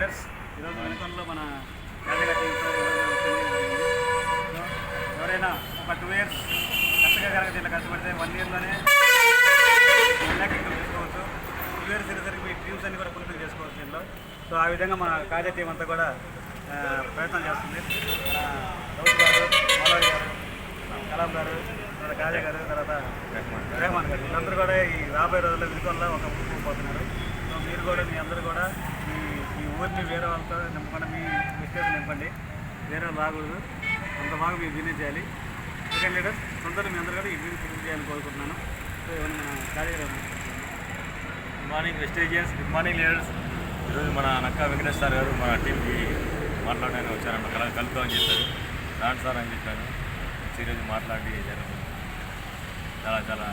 Leaders. ఈరోజు వెనుకొండలో మన ఎవరైనా ఒక టూ ఇయర్స్ కరెక్ట్గా కనుక దీంట్లో కష్టపడితే వన్ ఇయర్లోనే ఇన్కమ్ చేసుకోవచ్చు టూ ఇయర్స్ తిరిగి మీ డ్రీమ్స్ అన్ని కూడా ఫుల్ఫిల్ చేసుకోవచ్చు దీంట్లో సో ఆ విధంగా మన కాజా టీం అంతా కూడా ప్రయత్నం చేస్తుంది. మన రౌత్ గారు మాధవ్ గారు కలాం గారు తర్వాత కాజా గారు తర్వాత రెహమాన్ గారు. వీళ్ళందరూ కూడా ఈ రాబోయే రోజుల్లో వినుకొండలో ఒక ఊపు పోతున్నారు. సో మీరు కూడా మీ అందరూ కూడా ఈ ఈ ఊరిని వేరే వాళ్ళతో నింపకుండా మీ మిస్టేక్ నింపండి. వేరే వాళ్ళు అంత బాగా మీరు దీనే చేయాలి. సెకండ్ లీడర్ తొందరగా మీ అందరూ కూడా ఈ బిజినెస్ బిజినెస్ చేయాలని కోరుకుంటున్నాను. సో ఇవన్నీ మన కార్యక్రమం good morning Vestigians good morning leaders ఈరోజు మన నక్కా వెంకటేష్ సార్ గారు మన టీంకి మాట్లాడడానికి వచ్చారన్న కల కలుద్దామని చెప్పారు. రాండి సార్ అని చెప్పాను ఈరోజు మాట్లాడి జరుగుతుంది. చాలా చాలా